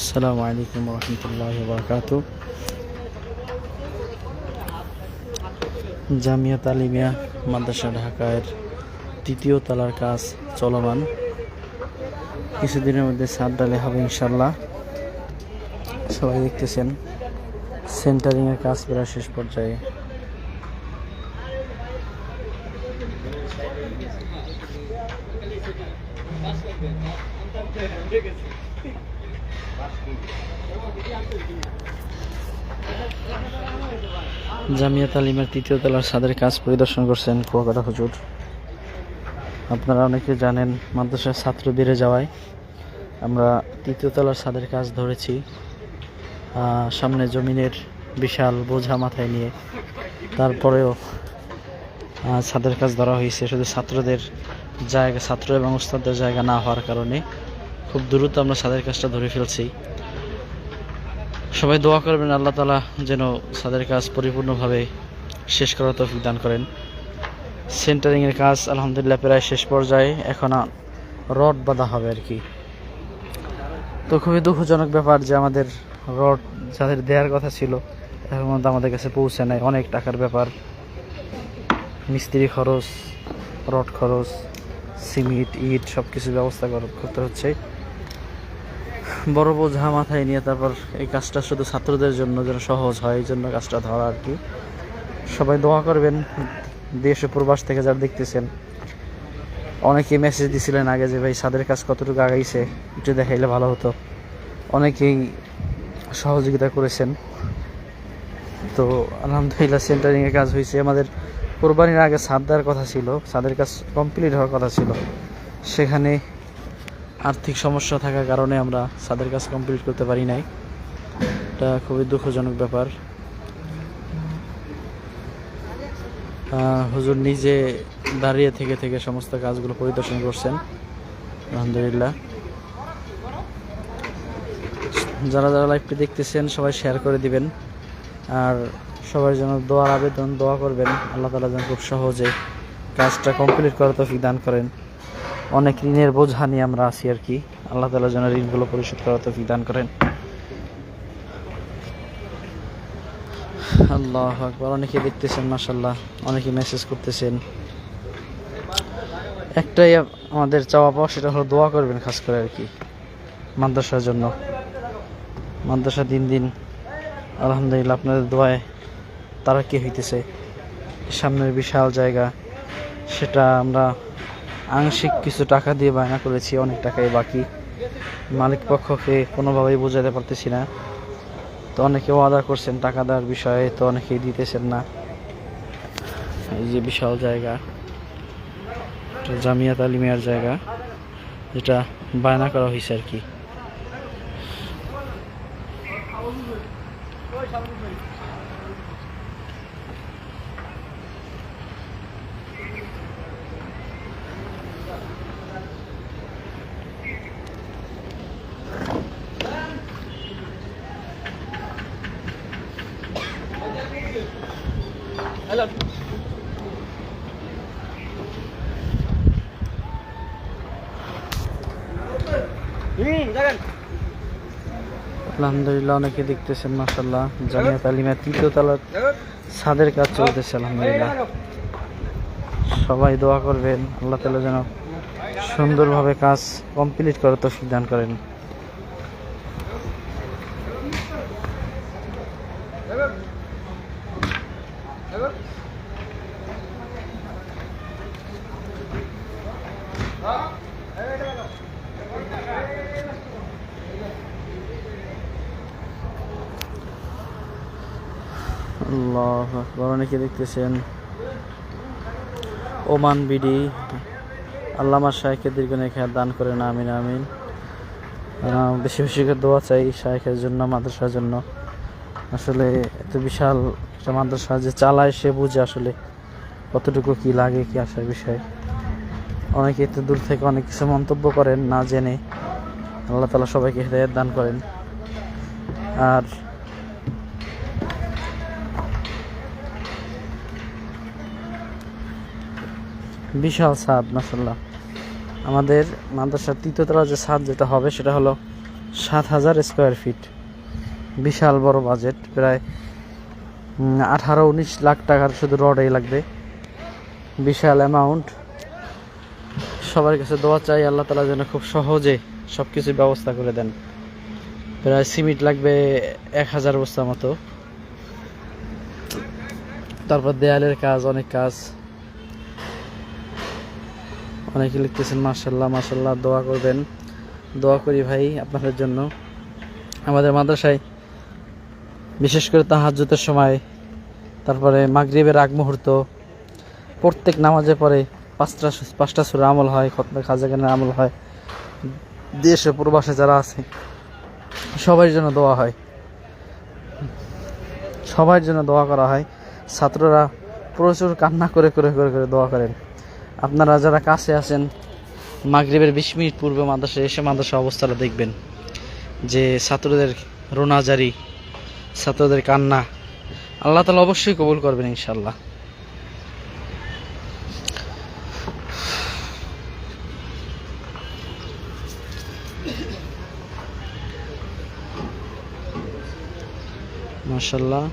আসসালামু আলাইকুম রহমতুল্লাহ বরকাত জামিয়া তালিমিয়া, মাদ্রাসা ঢাকার তৃতীয় তলার কাজ চলমান। কিছুদিনের মধ্যে সাত ডালে হবে ইনশাল্লাহ সবাই দেখতেছেন, সেন্টারিংয়ের কাজ প্রায় শেষ পর্যায়ে। জামিয়া তালিমের তৃতীয় তলার ছাদের কাজ পরিদর্শন করছেন কুয়াকাটা হুজুর। আপনারা অনেকে জানেন মাদ্রাসার ছাত্র বেড়ে যাওয়ায় আমরা তৃতীয় তলার ছাদের কাজ ধরেছি। সামনে জমিনের বিশাল বোঝা মাথায় নিয়ে তারপরেও ছাদের কাজ ধরা হয়েছে। শুধু ছাত্রদের জায়গা, ছাত্র এবং উস্তাদের জায়গা না হওয়ার কারণে খুব দ্রুত আমরা ছাদের কাজটা ধরে ফেলছি। সবাই দোয়া করবেন আল্লাহ তালা যেন ছাদের কাজ পরিপূর্ণভাবে শেষ করার তৌফিক দান করেন। সেন্টারিংয়ের কাজ আলহামদুলিল্লাহ প্রায় শেষ পর্যায়ে এখন রড বাঁধা হবে আর কি। তো খুবই দুঃখজনক ব্যাপার যে আমাদের রড যাদের দেওয়ার কথা ছিল, এখন পর্যন্ত আমাদের কাছে পৌঁছে নাই। অনেক টাকার ব্যাপার। মিস্ত্রি খরচ, রড খরচ, সিমেন্ট, ইট সব কিছু ব্যবস্থা কর- করতে হচ্ছে। বড় বোঝা মাথায় নিয়ে তারপর এই কাজটা শুধু ছাত্রদের জন্য যেন সহজ হয়, এই জন্য কাজটা ধরা আর কি। সবাই দোয়া করবেন, দেশ প্রবাস থেকে যারা দেখতেছেন। অনেকে মেসেজ দিছিলেন আগে যে, ভাই, ছাদের কাজ কতটুকু আগাইছে? একটু দেখাইলে ভালো হতো। অনেকেই সহযোগিতা করেছেন। তো আলহামদুলিল্লাহ সেন্টারিংয়ের কাজ হয়েছে। আমাদের কোরবানির আগে ছাদ দেওয়ার কথা ছিল, ছাদের কাজ কমপ্লিট হওয়ার কথা ছিল। সেখানে আর্থিক সমস্যা থাকার কারণে আমরা ছাদের কাজ কমপ্লিট করতে পারি নাই। এটা খুবই দুঃখজনক ব্যাপার। হুজুর নিজে দাঁড়িয়ে থেকে থেকে সমস্ত কাজগুলো পরিদর্শন করছেন। আলহামদুলিল্লাহ। যারা যারা লাইভটি দেখতেছেন, সবাই শেয়ার করে দিবেন। আর সবার জন্য দোয়ার আবেদন, দোয়া করবেন। আল্লাহ তালা যেন খুব সহজে কাজটা কমপ্লিট করার তৌফিক দান করেন। অনেক ঋণের বোঝা নিয়ে আমরা আছি আর কি। আল্লাহ তালা যেন ঋণগুলো পরিশোধ করার তৌফিক দান করেন। আল্লাহ আকবর। অনেকে দেখতেছেন মাসাল্লাহ অনেকে মেসেজ করতেছেন। একটাই আমাদের চাওয়া পাওয়া, সেটা হলো দোয়া করবেন খাস করে আর কি, মাদ্রাসার জন্য। মাদ্রাসা দিন দিন, আলহামদুলিল্লাহ আপনাদের দোয়ায় তারা কি হইতেছে। সামনের বিশাল জায়গা, সেটা আমরা আংশিক কিছু টাকা দিয়ে বায়না করেছি, অনেক টাকাই বাকি। মালিক পক্ষকে কোনোভাবেই বোঝাতে পারতেছি না। তো অনেকে ওয়াদা করছেন টাকা দেওয়ার বিষয়ে, তো অনেকেই দিতেছেন না। এই যে বিশাল জায়গা, এটা জামিয়া তালিমিয়ার জায়গা, যেটা বায়না করা হয়েছে আর কি। আলহামদুলিল্লাহ অনেকে দেখতেছেন মাসাল্লাহ জামিয়া তালিমা তৃতীয় তলার ছাদের কাজ চলতেছে আলহামদুলিল্লাহ। সবাই দোয়া করবেন আল্লাহ তালা যেন সুন্দরভাবে কাজ কমপ্লিট করার তৌফিক দান করেন। আল্লাহ আকবর, অনেকে দেখতেছেন ওমান বিডি, আল্লামা শাহেখের দীর্ঘ খেয়াল দান করেন, আমিন আমিন। বেশি বেশি করে দোয়া চাই শাহেখের জন্য, মাদ্রাসার জন্য। আসলে এত বিশাল একটা মাদ্রাসা যে চালায় সে বুঝে আসলে কতটুকু কি লাগে কি আসার বিষয়। অনেকে এত দূর থেকে অনেক কিছু মন্তব্য করেন, না জেনে আল্লাহ তালা সবাইকে হৃদয়ের দান করেন। আর বিশাল ছাদ মাসাল্লাহ আমাদের মাদ্রাসার তৃতীয়তলা যে ছাদ যেটা হবে, সেটা হলো সাত হাজার স্কোয়ার ফিট। বিশাল বড় বাজেট, প্রায় আঠারো, উনিশ লাখ টাকার শুধু রডেই লাগবে। বিশাল অ্যামাউন্ট সবার কাছে দোয়া চাই, আল্লাহ তালা যেন খুব সহজে সব কিছু ব্যবস্থা করে দেন। প্রায় সিমেন্ট লাগবে এক হাজার বস্তা মতো। তারপর দেয়ালের কাজ, অনেক কাজ। অনেকে লিখতেছেন মার্শাল্লাহ মার্শাল্লাহ দোয়া করবেন। দোয়া করি ভাই আপনাদের জন্য। আমাদের মাদ্রাসায় বিশেষ করে তাহাজ্জুদের সময়, তারপরে মাগরিবের আগ মুহূর্ত, প্রত্যেক নামাজে পরে পাঁচটা পাঁচটা সুরে আমল হয় খতমে খাজাগানের আমল হয়। দেশে প্রবাসে যারা আছে সবার জন্য দোয়া হয়। সবার জন্য দোয়া করা হয়। ছাত্ররা প্রচুর কান্না করে করে করে করে দোয়া করেন। আপনারা যারা কাছে আছেন, মাগরিবের বিশ মিনিট পূর্বে মাদ্রাসায় এসে মাদ্রাসা অবস্থাটা দেখবেন। যে ছাত্রদের রোনাজারি, ছাত্রদের কান্না, আল্লাহ তালা অবশ্যই কবুল করবেন ইনশাল্লাহ মাশাল্লাহ